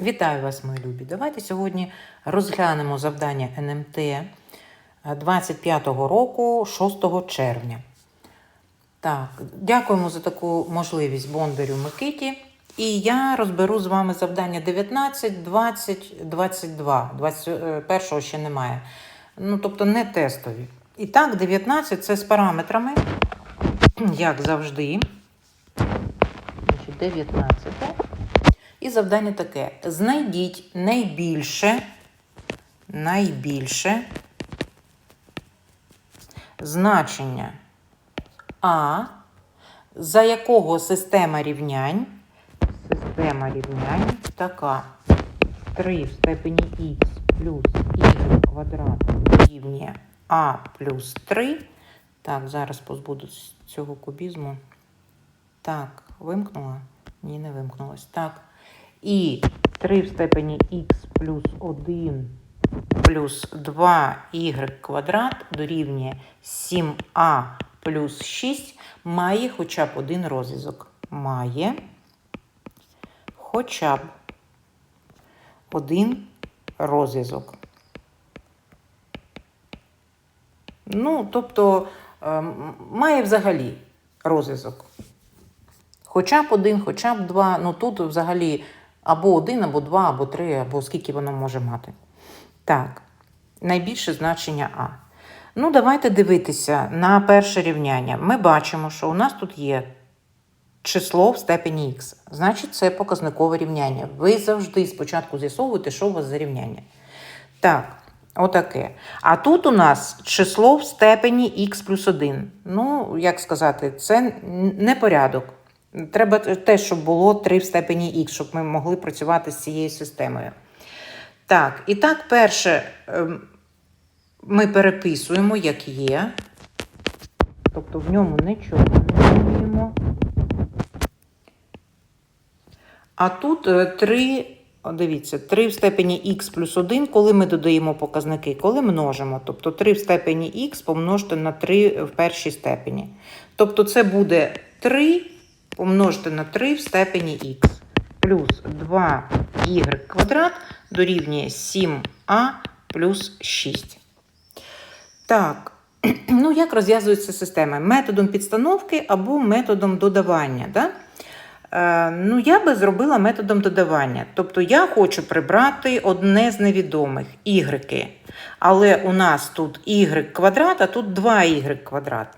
Вітаю вас, мої любі. Давайте сьогодні розглянемо завдання НМТ 25-го року, 6 червня. Так, дякуємо за таку можливість Бондарю Микиті. І я розберу з вами завдання 19, 20, 22. 21 ще немає. Ну, тобто не тестові. І так, 19 це з параметрами, як завжди. 19. І завдання таке: знайдіть найбільше, найбільше значення А, за якого система рівнянь, система рівнянь така 3 в степені х плюс y квадрат рівня А плюс 3. Так, зараз позбудусь цього кубізму. Так, вимкнула? Ні, не вимкнулась. Так. І 3 в степені х плюс 1 плюс 2y квадрат дорівнює 7а плюс 6 має хоча б один розв'язок. Має хоча б один розв'язок. Ну, тобто, ем, має взагалі розв'язок. Хоча б один, хоча б два. Ну тут взагалі або один, або два, або три, або скільки воно може мати. Так, найбільше значення А. Ну, давайте дивитися на перше рівняння. Ми бачимо, що у нас тут є число в степені х. Значить, це показникове рівняння. Ви завжди спочатку з'ясовуєте, що у вас за рівняння. Так, отаке. А тут у нас число в степені х плюс 1. Ну, як сказати, це не порядок. Треба те, щоб було 3 в степені х, щоб ми могли працювати з цією системою. Так, і так, перше, ем, ми переписуємо, як є. Тобто в ньому нічого не змінюємо. А тут 3, дивіться, 3 в степені х плюс 1, коли ми додаємо показники, коли множимо. Тобто 3 в степені х помножити на 3 в першій степені. Тобто це буде 3 помножити на 3 в степені х плюс 2y квадрат дорівнює 7а плюс 6. Так, ну як розв'язується система? Методом підстановки або методом додавання. Да? Е, ну, я би зробила методом додавання. Тобто я хочу прибрати одне з невідомих y. Але у нас тут y квадрат, а тут 2y квадрат.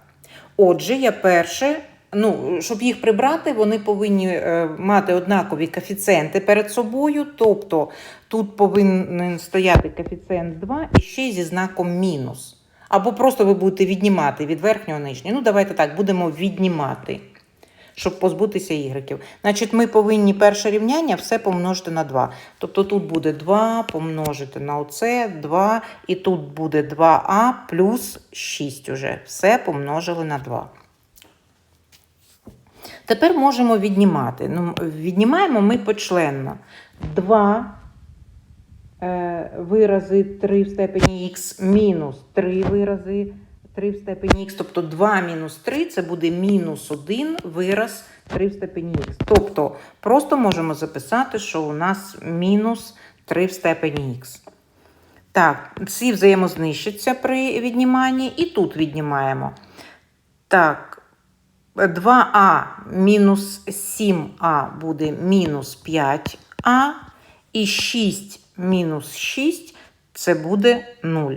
Отже, я перше ну, щоб їх прибрати, вони повинні е, мати однакові коефіцієнти перед собою. Тобто тут повинен стояти коефіцієнт 2 і ще зі знаком мінус. Або просто ви будете віднімати від верхнього нижнього. Ну, давайте так, будемо віднімати, щоб позбутися ігреків. Значить, ми повинні перше рівняння все помножити на 2. Тобто тут буде 2 помножити на оце 2, і тут буде 2а плюс 6 уже. Все помножили на 2. Тепер можемо віднімати. Ну, Віднімаємо ми почленно. 2 е, вирази 3 в степені х мінус 3 вирази 3 в степені х. Тобто 2 мінус 3 це буде мінус 1 вираз 3 в степені х. Тобто просто можемо записати, що у нас мінус 3 в степені х. Так, всі взаємознищаться при відніманні, і тут віднімаємо. Так, 2а мінус 7а буде мінус 5а, і 6 мінус 6 це буде 0.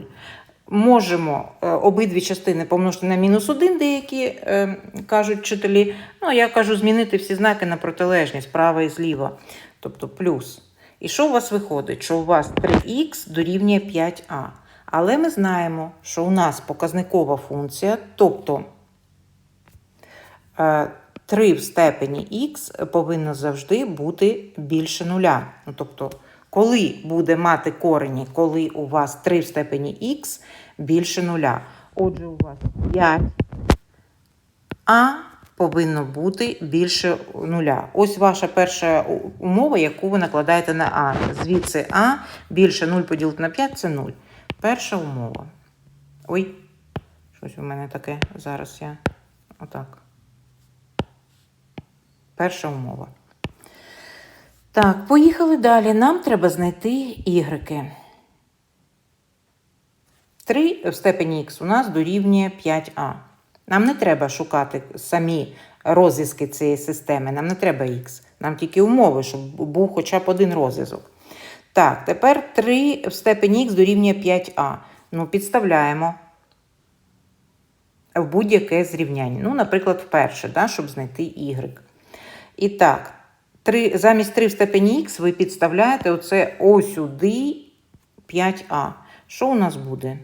Можемо е, обидві частини помножити на мінус 1, деякі е, кажуть вчителі. Ну, я кажу, змінити всі знаки на протилежність, справа і зліва, тобто плюс. І що у вас виходить? Що у вас 3х дорівнює 5а. Але ми знаємо, що у нас показникова функція, тобто 3 в степені х повинно завжди бути більше нуля. Ну, Тобто, коли буде мати корені, коли у вас 3 в степені х більше нуля. Отже, у вас 5 а повинно бути більше нуля. Ось ваша перша умова, яку ви накладаєте на А. Звідси А більше 0 поділити на 5 це 0. Перша умова. Ой, щось у мене таке. Зараз я отак. Перша умова. Так, поїхали далі. Нам треба знайти ігреки. 3 в степені х у нас дорівнює 5а. Нам не треба шукати самі розв'язки цієї системи. Нам не треба х. Нам тільки умови, щоб був хоча б один розв'язок. Так, тепер 3 в степені х дорівнює 5а. Ну, підставляємо в будь-яке зрівняння. Ну, наприклад, вперше, да, щоб знайти y. І так, 3, замість 3 в степені х ви підставляєте оце ось сюди 5а. Що у нас буде?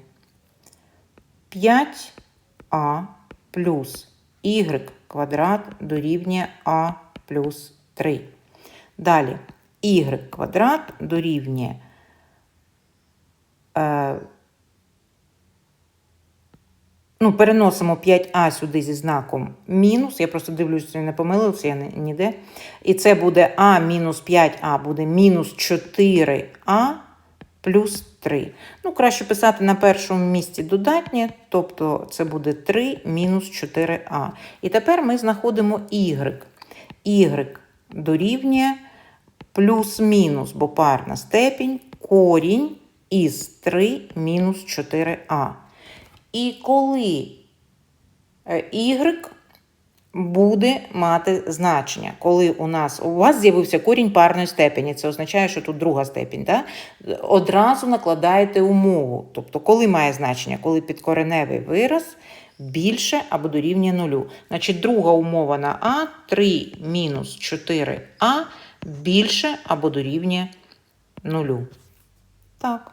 5а плюс y квадрат дорівнює а плюс 3. Далі y квадрат дорівнює е, ну, переносимо 5а сюди зі знаком мінус. Я просто дивлюся, що не помилився, я ніде. І це буде а мінус 5а, буде мінус 4а плюс 3. Ну, краще писати на першому місці додатнє, тобто це буде 3 мінус 4а. І тепер ми знаходимо y. y дорівнює плюс-мінус, бо парна степінь, корінь із 3 мінус 4а. І коли е, y буде мати значення, коли у нас у вас з'явився корінь парної степені, це означає, що тут друга степінь, да? одразу накладаєте умову. Тобто, коли має значення, коли підкореневий вираз більше або дорівнює нулю. Значить, друга умова на А 3 мінус 4а більше або дорівнює нулю. Так.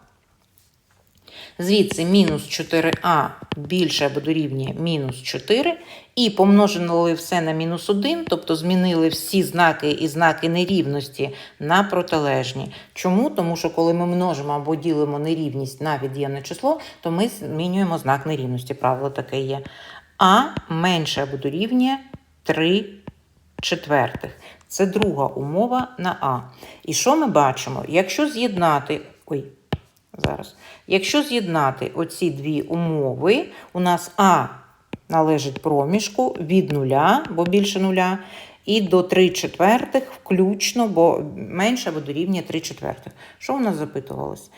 Звідси мінус 4а більше або дорівнює мінус 4. І помножили все на мінус 1, тобто змінили всі знаки і знаки нерівності на протилежні. Чому? Тому що коли ми множимо або ділимо нерівність на від'ємне число, то ми змінюємо знак нерівності. Правило таке є. А менше або дорівнює 3 четвертих. Це друга умова на А. І що ми бачимо? Якщо з'єднати. Ой, зараз. Якщо з'єднати оці дві умови, у нас А належить проміжку від нуля, бо більше нуля, і до 3 четвертих включно, бо менше або дорівнює 3 четвертих. Що у нас запитувалось?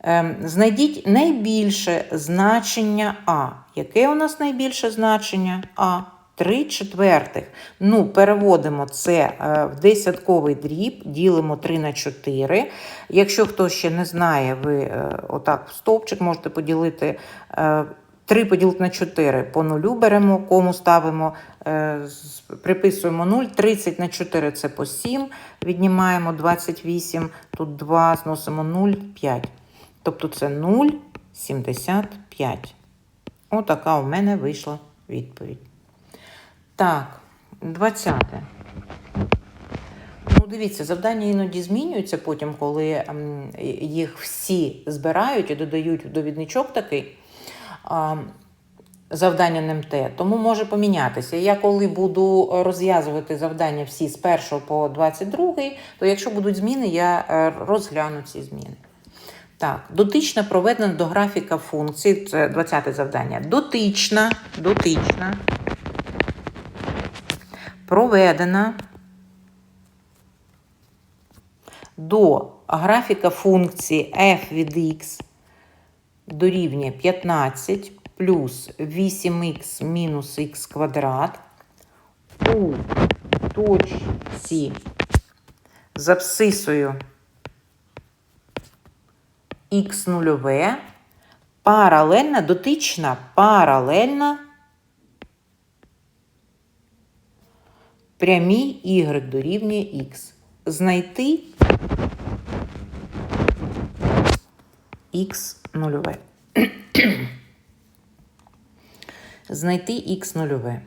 Ем, знайдіть найбільше значення А. Яке у нас найбільше значення А? 3 четвертих. Ну, переводимо це е, в десятковий дріб, ділимо 3 на 4. Якщо хто ще не знає, ви е, отак в стовпчик можете поділити. е, 3 поділити на 4 по нулю беремо, кому ставимо, е, приписуємо 0, 30 на 4 це по 7, віднімаємо 28, тут 2, зносимо 0, 5. Тобто це 0,75. Отака у мене вийшла відповідь. Так, 20. Ну, дивіться, завдання іноді змінюються потім, коли ем, їх всі збирають і додають в довідничок такий завдання НМТ, тому може помінятися. Я коли буду розв'язувати завдання всі з 1 по 22, то якщо будуть зміни, я е, розгляну ці зміни. Так, дотична проведена до графіка функції, це 20 завдання. Дотична, дотична, проведена до графіка функції f від x дорівнює 15 плюс 8х мінус х квадрат у точці. З абсцисою х нульове. Паралельна, дотична паралельна прямій y дорівнює х. Знайти х нульове. Знайти х нульове.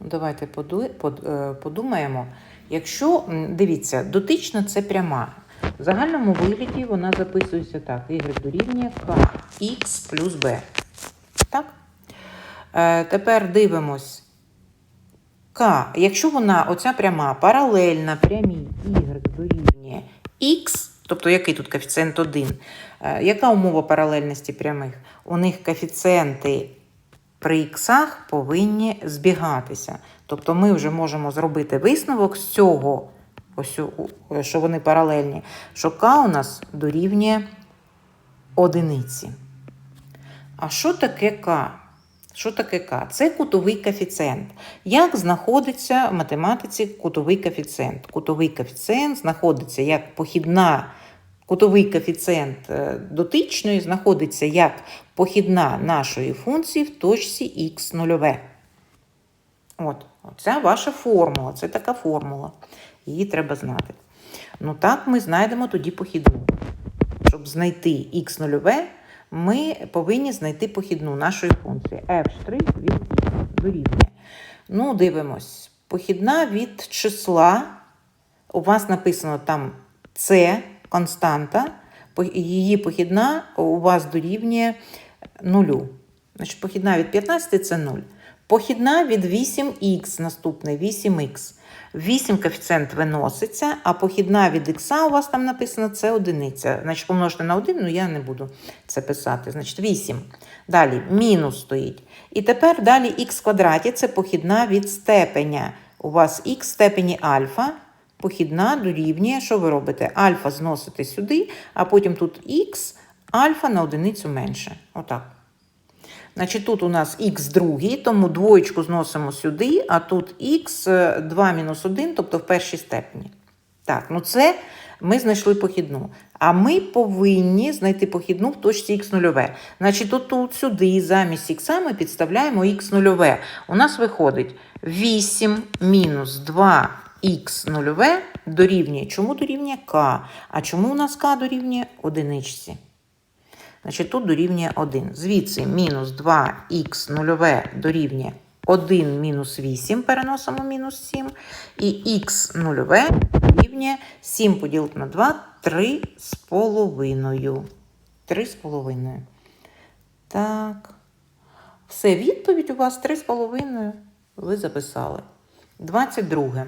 Ну, Давайте е, подумаємо. Якщо, дивіться, дотична це пряма. В загальному вигляді вона записується так: y дорівнює kx плюс b. Так? Е, тепер дивимось. К, якщо вона, оця пряма, паралельна прямій y дорівнює x, тобто який тут коефіцієнт 1, е, яка умова паралельності прямих? У них коефіцієнти при іксах повинні збігатися. Тобто ми вже можемо зробити висновок з цього, ось, що вони паралельні, що К у нас дорівнює одиниці. А що таке К? Що таке К? Це кутовий коефіцієнт. Як знаходиться в математиці кутовий коефіцієнт? Кутовий коефіцієнт знаходиться як похідна, кутовий коефіцієнт е, дотичної знаходиться як похідна нашої функції в точці х нульове. От, це ваша формула, це така формула. Її треба знати. Ну так ми знайдемо тоді похідну. Щоб знайти х нульове, ми повинні знайти похідну нашої функції f' від дорівнює. Ну, дивимось. Похідна від числа. У вас написано там c, константа. Її похідна у вас дорівнює нулю. Значить, похідна від 15 це 0. Похідна від 8х, наступний 8х. 8 коефіцієнт виноситься, а похідна від х у вас там написано це одиниця. Значить, помножити на 1, ну я не буду це писати. Значить, 8. Далі мінус стоїть. І тепер далі х квадраті це похідна від степеня. У вас х степені альфа. Похідна дорівнює, що ви робите? Альфа зносите сюди, а потім тут х, альфа на одиницю менше. Отак. Значить, тут у нас х другий, тому двоєчку зносимо сюди, а тут х 2 мінус 1, тобто в першій степені. Так, ну це ми знайшли похідну. А ми повинні знайти похідну в точці х нульове. Значить, тут, тут сюди замість х ми підставляємо х нульове. У нас виходить 8 мінус 2 х нульове дорівнює. Чому дорівнює k? А чому у нас k дорівнює одиничці? Значить, тут дорівнює 1. Звідси мінус 2х нульове дорівнює 1 мінус 8, переносимо мінус 7. І х нульове дорівнює 7 поділити на 2, 3 з половиною. 3 з половиною. Так. Все, відповідь у вас 3 з половиною. Ви записали. 22.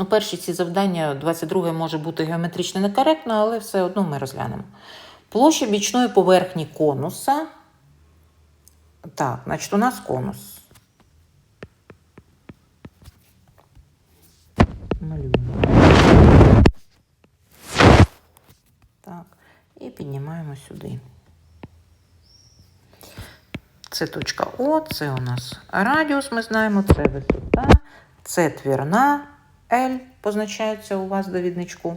Ну, перші ці завдання, 22 може бути геометрично некоректно, але все одно ми розглянемо. Площа бічної поверхні конуса. Так, значить, у нас конус. Так, і піднімаємо сюди. Це точка О, це у нас радіус, ми знаємо, це висота, це твірна L позначається у вас в довідничку.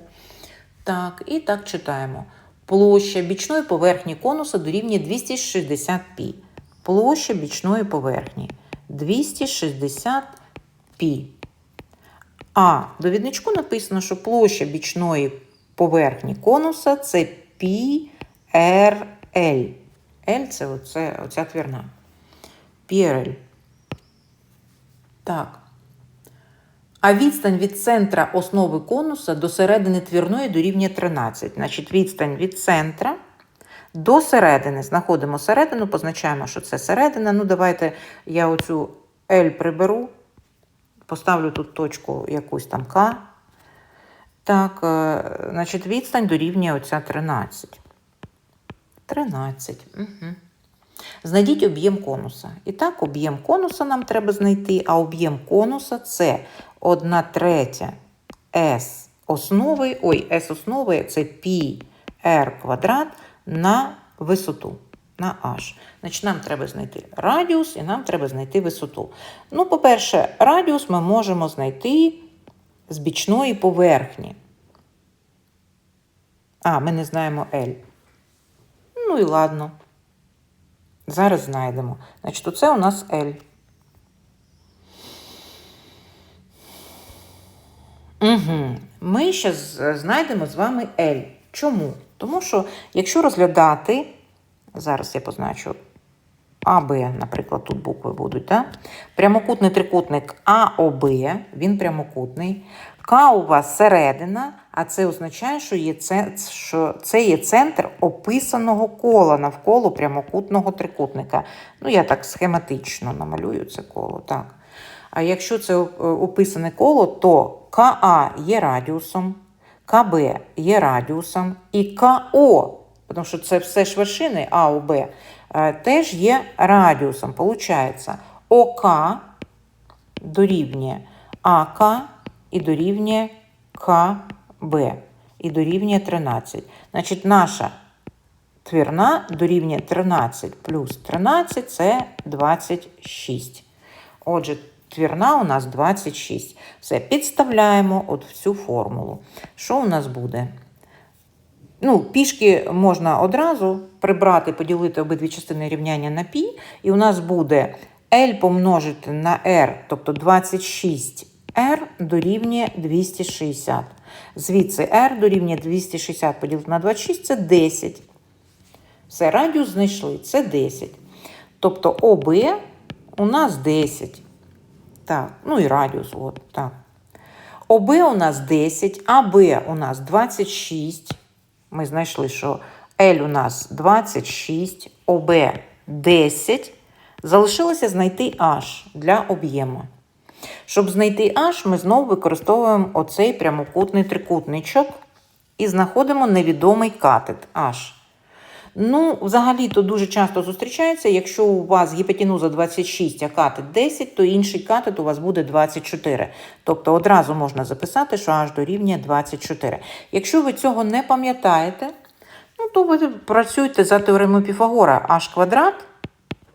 Так, і так читаємо. Площа бічної поверхні конуса дорівнює 260 пі. Площа бічної поверхні 260 пі. А в довідничку написано, що площа бічної поверхні конуса це Пір Л. Л це оце, оця твірна. PRL. Так. А відстань від центра основи конуса до середини твірної дорівнює 13. Значить, відстань від центра до середини. Знаходимо середину, позначаємо, що це середина. Ну, давайте я оцю L приберу, поставлю тут точку якусь там К. Так, е, значить, відстань дорівнює оця 13. 13. Угу. Знайдіть об'єм конуса. І так, об'єм конуса нам треба знайти, а об'єм конуса це 1 третя S основи, ой, S основи це π r квадрат на висоту, на h. Значить, нам треба знайти радіус і нам треба знайти висоту. Ну, по-перше, радіус ми можемо знайти з бічної поверхні. А, ми не знаємо L. Ну і ладно. Зараз знайдемо. Значить, оце у нас L. Угу. Ми ще знайдемо з вами L. Чому? Тому що, якщо розглядати, зараз я позначу А, Б, наприклад, тут букви будуть, так? Прямокутний трикутник АОБ, він прямокутний. К у вас середина, а це означає, що, є це, що це є центр описаного кола навколо прямокутного трикутника. Ну, я так схематично намалюю це коло, так. А якщо це е, описане коло, то КА є радіусом, КБ є радіусом і КО, тому що це все ж вершини А у Б, е, теж є радіусом. Получається, ОК дорівнює АК і дорівнює КБ і дорівнює 13. Значить, наша твірна дорівнює 13 плюс 13 це 26. Отже, твірна у нас 26. Все, підставляємо от в цю формулу. Що у нас буде? Ну, пішки можна одразу прибрати, поділити обидві частини рівняння на пі, і у нас буде L помножити на R, тобто 26R дорівнює 260. Звідси R дорівнює 260 поділити на 26 це 10. Все, радіус знайшли, це 10. Тобто ОБ у нас 10. Так, ну і радіус, от, так. ОБ у нас 10, АБ у нас 26. Ми знайшли, що L у нас 26, ОБ 10. Залишилося знайти H для об'єму. Щоб знайти H, ми знову використовуємо оцей прямокутний трикутничок і знаходимо невідомий катет H. Ну, взагалі-то дуже часто зустрічається. Якщо у вас гіпотенуза 26, а катет 10, то інший катет у вас буде 24. Тобто одразу можна записати, що аж дорівнює 24. Якщо ви цього не пам'ятаєте, ну, то ви працюйте за теоремою Піфагора h квадрат.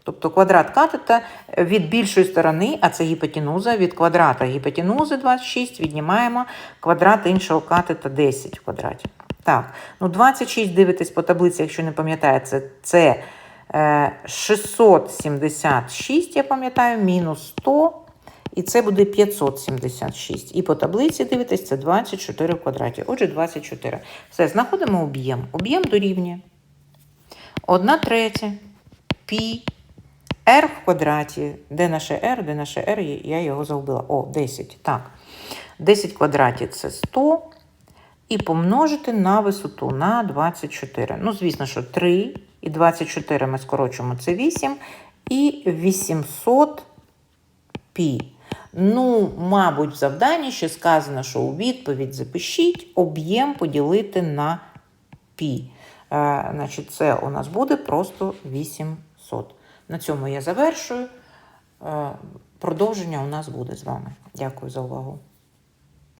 Тобто квадрат катета від більшої сторони, а це гіпотенуза, від квадрата гіпотенузи 26 віднімаємо квадрат іншого катета 10 в квадраті. Так, ну 26 дивитесь по таблиці, якщо не пам'ятаєте, це е, 676, я пам'ятаю, мінус 100, і це буде 576. І по таблиці дивитесь, це 24 в квадраті. Отже, 24. Все, знаходимо об'єм. Об'єм дорівнює 1 третя пі r в квадраті. Де наше r, де наше r, я його загубила. О, 10. Так. 10 в квадраті це 100 і помножити на висоту на 24. Ну, звісно, що 3 і 24 ми скорочуємо це 8 і 800 пі. Ну, мабуть, в завданні ще сказано, що у відповідь запишіть об'єм поділити на пі. Е, значить, це у нас буде просто 800. На цьому я завершую. Е, Продовження у нас буде з вами. Дякую за увагу.